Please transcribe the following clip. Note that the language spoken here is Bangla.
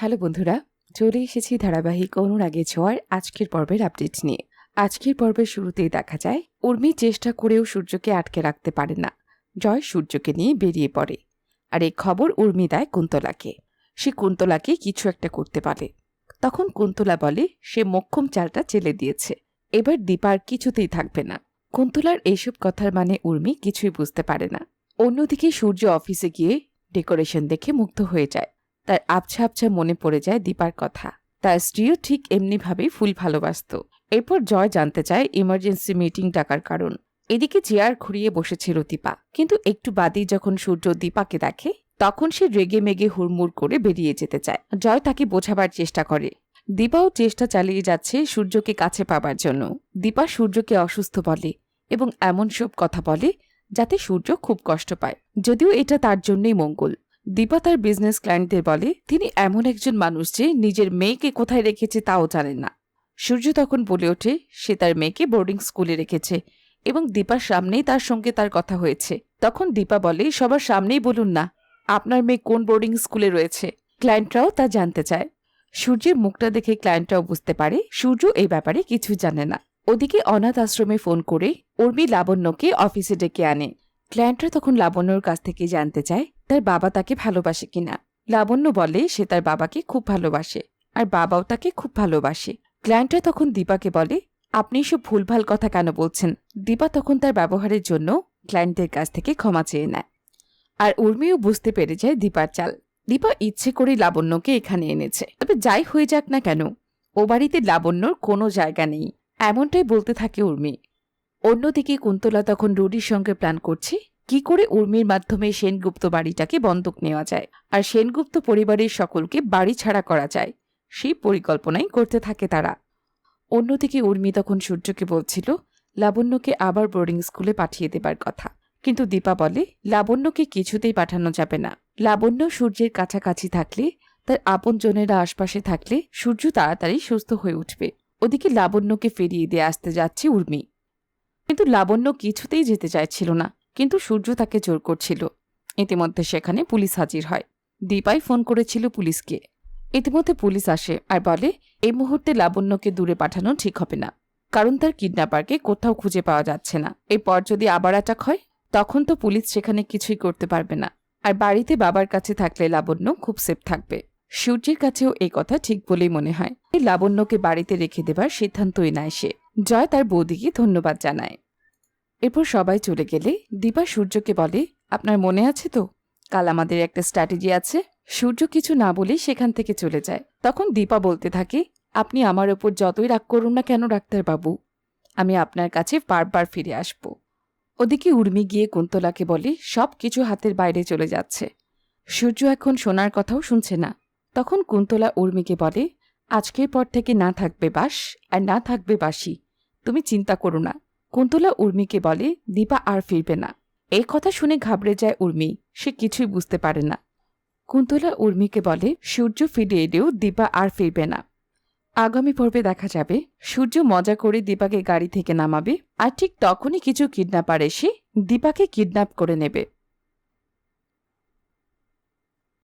হ্যালো বন্ধুরা, চলে এসেছি ধারাবাহিক অনুরাগে ছোঁয়ার আজকের পর্বের আপডেট নিয়ে। আজকের পর্বের শুরুতেই দেখা যায়, উর্মি চেষ্টা করেও সূর্যকে আটকে রাখতে পারে না। জয় সূর্যকে নিয়ে বেরিয়ে পড়ে। আর এই খবর উর্মি দেয় কুন্তলাকে। সে কুন্তলাকে কিছু একটা করতে পারে। তখন কুন্তলা বলে, সে মক্ষম চালটা চেলে দিয়েছে। এবার দীপার কিছুতেই থাকবে না। কুন্তলার এইসব কথার মানে উর্মি কিছুই বুঝতে পারে না। অন্যদিকে সূর্য অফিসে গিয়ে ডেকোরেশন দেখে মুগ্ধ হয়ে যায়। তার আবছা আবছা মনে পড়ে যায় দীপার কথা। তার স্ত্রীও ঠিক এমনিভাবেই ফুল ভালোবাসত। এরপর জয় জানতে চায় ইমার্জেন্সি মিটিং ডাকার কারণ। এদিকে চেয়ার ঘুরিয়ে বসেছিল দীপা। কিন্তু একটু বাদেই যখন সূর্য দীপাকে দেখে, তখন সে রেগে মেগে হুড়মুড় করে বেরিয়ে যেতে চায়। জয় তাকে বোঝাবার চেষ্টা করে। দীপাও চেষ্টা চালিয়ে যাচ্ছে সূর্যকে কাছে পাবার জন্য। দীপা সূর্যকে অসুস্থ বলে এবং এমন সব কথা বলে যাতে সূর্য খুব কষ্ট পায়। যদিও এটা তার জন্যই মঙ্গল। দীপা তার বিজনেস ক্লায়েন্টদের বলে, তিনি এমন একজন মানুষ যে নিজের মেয়েকে কোথায় রেখেছে তাও জানেন না। সূর্য তখন বলে ওঠে, সে তার মেয়েকে বোর্ডিং স্কুলে রেখেছে এবং দীপার সামনেই তার সঙ্গে তার কথা হয়েছে। তখন দীপা বলে, সবার সামনেই বলুন না, আপনার মেয়ে কোন বোর্ডিং স্কুলে রয়েছে? ক্লায়েন্টরাও তা জানতে চায়। সূর্যের মুখটা দেখে ক্লায়েন্টরাও বুঝতে পারে, সূর্য এই ব্যাপারে কিছু জানে না। ওদিকে অনাথ আশ্রমে ফোন করে, উর্মি লাবণ্যকে অফিসে ডেকে আনে। ক্লায়েন্টরা তখন লাবণ্যর কাছ থেকে জানতে চায় তার বাবা তাকে ভালোবাসে কিনা? লাবণ্য বলে, সে তার বাবাকে খুব ভালোবাসে, আর বাবাও তাকে খুব ভালোবাসে। ক্লায়েন্টরা তখন দীপাকে বলে, আপনি সব ভুলভাল কথা কেন বলছেন? দীপা তখন তার ব্যবহারের জন্য ক্লায়েন্টদের কাছ থেকে ক্ষমা চেয়ে নেয়। আর উর্মিও বুঝতে পেরে যায় দীপার চাল। দীপা ইচ্ছে করে লাবণ্যকে এখানে এনেছে। তবে যাই হয়ে যাক না কেন, ও বাড়িতে লাবণ্যর কোনো জায়গা নেই। এমনটাই বলতে থাকে উর্মি। অন্যদিকে কুন্তলা তখন রুডির সঙ্গে প্ল্যান করছে কি করে উর্মির মাধ্যমে সেনগুপ্ত বাড়িটাকে বন্ধক নেওয়া যায়? আর সেনগুপ্ত পরিবারের সকলকে বাড়ি ছাড়া করা যায়? সেই পরিকল্পনাই করতে থাকে তারা। অন্যদিকে উর্মি তখন সূর্যকে বলছিল, লাবণ্যকে আবার বোর্ডিং স্কুলে পাঠিয়ে দেবার কথা। কিন্তু দীপা বলে, লাবণ্যকে কিছুতেই পাঠানো যাবে না। লাবণ্য সূর্যের কাছাকাছি থাকলে, তার আপনজনেরা আশপাশে থাকলে সূর্য তাড়াতাড়ি সুস্থ হয়ে উঠবে। ওদিকে লাবণ্যকে ফিরিয়ে দিয়ে আসতে যাচ্ছে উর্মি। কিন্তু লাবণ্য কিছুতেই যেতে চাইছিল না। কিন্তু সূর্য তাকে জোর করছিল। ইতিমধ্যে সেখানে পুলিশ হাজির হয়। দীপাই ফোন করেছিল পুলিশকে। ইতিমধ্যে পুলিশ আসে আর বলে, এই মুহূর্তে লাবণ্যকে দূরে পাঠানো ঠিক হবে না। কারণ তার কিডন্যাপারকে কোথাও খুঁজে পাওয়া যাচ্ছে না। এরপর যদি আবার অ্যাটাক হয়, তখন তো পুলিশ সেখানে কিছুই করতে পারবে না। আর বাড়িতে বাবার কাছে থাকলে লাবণ্য খুব সেফ থাকবে। সূর্যের কাছেও এই কথা ঠিক বলেই মনে হয়। লাবণ্যকে বাড়িতে রেখে দেবার সিদ্ধান্তই নেয় সে। জয় তার বৌদিকে ধন্যবাদ জানায়। এরপর সবাই চলে গেলে দীপা সূর্যকে বলে, আপনার মনে আছে তো? কাল আমাদের একটা স্ট্র্যাটেজি আছে। সূর্য কিছু না বলে সেখান থেকে চলে যায়। তখন দীপা বলতে থাকে, আপনি আমার ওপর যতই রাগ করুন না কেন, ডাক্তারবাবু, আমি আপনার কাছে বারবার ফিরে আসব। ওদিকে উর্মি গিয়ে কুন্তলাকে বলে, সব কিছু হাতের বাইরে চলে যাচ্ছে। সূর্য এখন শোনার কথাও শুনছে না। তখন কুন্তলা উর্মিকে বলে, আজকের পর থেকে না থাকবে বাস আর না থাকবে বাসি তুমি চিন্তা করো না। কুন্তলা উর্মিকে বলে, দীপা আর ফিরবে না। এই কথা শুনে ঘাবড়ে যায় উর্মি। সে কিছুই বুঝতে পারে না। কুন্তলা উর্মিকে বলে, সূর্য ফিরে এলেও দীপা আর ফিরবে না। আগামী পর্বে দেখা যাবে। সূর্য মজা করে দীপাকে গাড়ি থেকে নামাবে। আর ঠিক তখনই কিছু কিডন্যাপার এসে দীপাকে কিডন্যাপ করে নেবে।